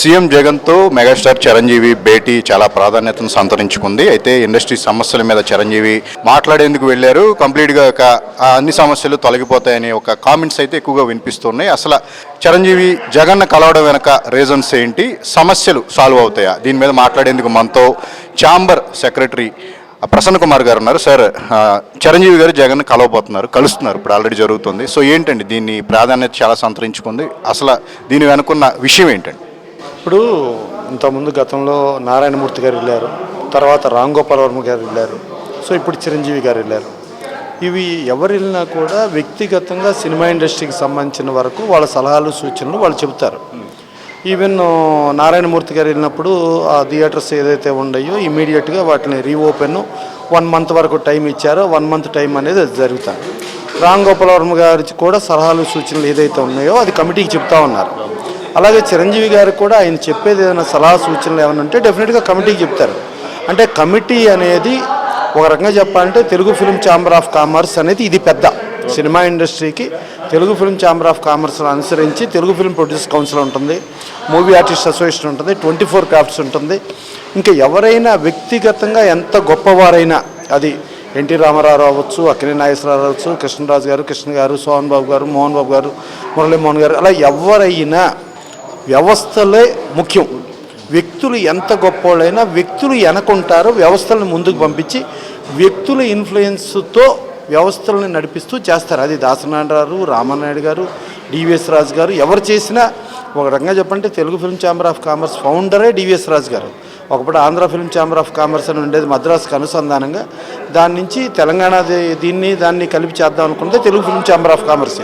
CM జగన్తో megastar Chiranjeevi భేటీ చాలా ప్రాధాన్యతను సంతరించుకుంది. అయితే ఇండస్ట్రీ సమస్యల మీద చిరంజీవి మాట్లాడేందుకు వెళ్ళారు. కంప్లీట్గా ఒక అన్ని సమస్యలు తొలగిపోతాయని ఒక కామెంట్స్ అయితే ఎక్కువగా వినిపిస్తున్నాయి. అసలు చిరంజీవి జగన్ కలవడం వెనక రీజన్స్ ఏంటి? సమస్యలు సాల్వ్ అవుతాయా? దీని మీద మాట్లాడేందుకు మనతో ఛాంబర్ సెక్రటరీ ప్రసన్న కుమార్ గారు ఉన్నారు. సార్ చిరంజీవి గారు జగన్ కలవబోతున్నారు కలుస్తున్నారు. ఇప్పుడు ఆల్రెడీ జరుగుతుంది. సో ఏంటండి దీన్ని ప్రాధాన్యత చాలా సంతరించుకుంది. అసలు దీని వెనుకున్న విషయం ఏంటండి? ఇప్పుడు ఇంతకుముందు గతంలో నారాయణమూర్తి గారు వెళ్ళారు. తర్వాత రామ్ గోపాల్ వర్మ గారు వెళ్ళారు. సో ఇప్పుడు చిరంజీవి గారు వెళ్ళారు. ఇవి ఎవరు వెళ్ళినా కూడా వ్యక్తిగతంగా సినిమా ఇండస్ట్రీకి సంబంధించిన వరకు వాళ్ళ సలహాలు సూచనలు వాళ్ళు చెబుతారు. ఈవెన్ నారాయణమూర్తి గారు వెళ్ళినప్పుడు ఆ థియేటర్స్ ఏదైతే ఉన్నాయో ఇమీడియట్గా వాటిని రీఓపెన్ వన్ మంత్ వరకు టైం ఇచ్చారో. వన్ మంత్ టైం అనేది అది జరుగుతుంది రామ్ గోపాల్ వర్మ గారికి కూడా సలహాలు సూచనలు ఏదైతే ఉన్నాయో అది కమిటీకి చెప్తా ఉన్నారు. అలాగే చిరంజీవి గారికి కూడా ఆయన చెప్పేది ఏదైనా సలహా సూచనలు ఏమైనా ఉంటే డెఫినెట్గా కమిటీకి చెప్తారు. అంటే కమిటీ అనేది ఒక రకంగా చెప్పాలంటే Telugu film chamber of commerce అనేది ఇది పెద్ద సినిమా ఇండస్ట్రీకి Telugu film chamber of commerce అనుసరించి తెలుగు ఫిల్మ్ ప్రొడ్యూస్ కౌన్సిల్ ఉంటుంది మూవీ ఆర్టిస్ట్ అసోసియేషన్ ఉంటుంది ట్వంటీ ఫోర్ క్రాఫ్ట్స్ ఉంటుంది. ఇంకా ఎవరైనా వ్యక్తిగతంగా ఎంత గొప్పవారైనా అది ఎన్టీ రామారావు అవ్వచ్చు అక్కినే నాగేశ్వరరావు అవ్వచ్చు కృష్ణరాజు గారు కృష్ణ గారు సోహన్ బాబు గారు మోహన్ బాబు గారు మురళీమోహన్ గారు అలా ఎవరైనా వ్యవస్థలే ముఖ్యం. వ్యక్తులు ఎంత గొప్పవాళ్ళైనా వ్యక్తులు ఎనకుంటారో వ్యవస్థలను ముందుకు పంపించి వ్యక్తుల ఇన్ఫ్లుయెన్స్తో వ్యవస్థలను నడిపిస్తూ చేస్తారు. అది దాసనారాయణ రామనాయుడు గారు డివిఎస్ రాజు గారు ఎవరు చేసినా ఒక రకంగా చెప్పంటే Telugu film chamber of commerce ఫౌండరే DVS Raju గారు. ఒకప్పుడు Andhra film chamber of commerce అని ఉండేది మద్రాసుకు అనుసంధానంగా. దాని నుంచి తెలంగాణ దీన్ని దాన్ని కలిపి చేద్దాం అనుకుంటే Telugu film chamber of commerce.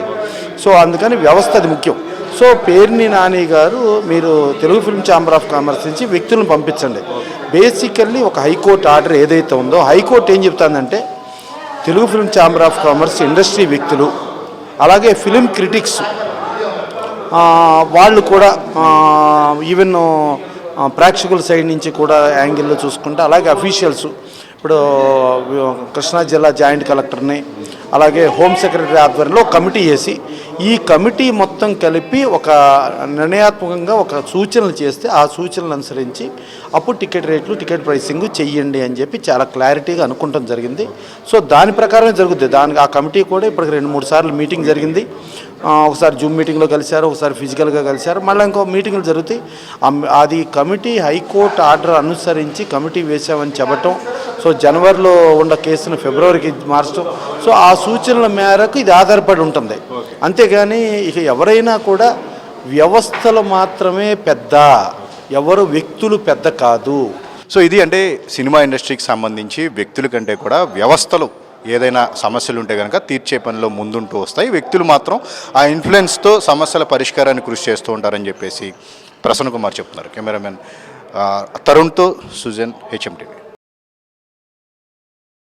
So అందుకని వ్యవస్థ అది ముఖ్యం. సో పేర్ని నాని గారు మీరు Telugu film chamber of commerce నుంచి వ్యక్తులను పంపించండి. బేసికల్లీ ఒక హైకోర్టు ఆర్డర్ ఏదైతే ఉందో హైకోర్టు ఏం చెప్తుందంటే Telugu film chamber of commerce industry వ్యక్తులు అలాగే ఫిలిం క్రిటిక్స్ వాళ్ళు కూడా ఈవెన్ ప్రేక్షకుల సైడ్ నుంచి కూడా యాంగిల్లో చూసుకుంటే అలాగే అఫీషియల్స్ ఇప్పుడు కృష్ణా జిల్లా జాయింట్ కలెక్టర్ని అలాగే హోమ్ సెక్రటరీ ఆధ్వర్యంలో కమిటీ వేసి ఈ కమిటీ మొత్తం కలిపి ఒక నిర్ణయాత్మకంగా ఒక సూచనలు చేస్తే ఆ సూచనలు అనుసరించి అప్పుడు టికెట్ రేట్లు టికెట్ ప్రైసింగ్ చెయ్యండి అని చెప్పి చాలా క్లారిటీగా అనుకుంటాం జరిగింది. సో దాని ప్రకారమే జరుగుతుంది దానికి ఆ కమిటీ కూడా ఇప్పటికి రెండు మూడు సార్లు మీటింగ్ జరిగింది. ఒకసారి జూమ్ మీటింగ్లో కలిశారు ఒకసారి ఫిజికల్గా కలిశారు. మళ్ళీ ఇంకో మీటింగ్లు జరుగుతాయి. అది కమిటీ హైకోర్టు ఆర్డర్ అనుసరించి కమిటీ వేసామని చెప్పటం సో జనవరిలో ఉన్న కేసును ఫిబ్రవరికి మార్చడం. సో ఆ సూచనల మేరకు ఇది ఆధారపడి ఉంటుంది. అంతేగాని ఇక ఎవరైనా కూడా వ్యవస్థలు మాత్రమే పెద్ద ఎవరు వ్యక్తులు పెద్ద కాదు. సో ఇది అంటే సినిమా ఇండస్ట్రీకి సంబంధించి వ్యక్తుల కంటే కూడా వ్యవస్థలు ఏదైనా సమస్యలు ఉంటే కనుక తీర్చే పనిలో ముందుంటూ వస్తాయి. వ్యక్తులు మాత్రం ఆ ఇన్ఫ్లుయెన్స్తో సమస్యల పరిష్కారాన్ని కృషి చేస్తూ ఉంటారని చెప్పేసి ప్రసన్న కుమార్ చెప్తున్నారు. కెమెరామెన్ తరుణ్తో సుజన్ హెచ్ఎం టీవీ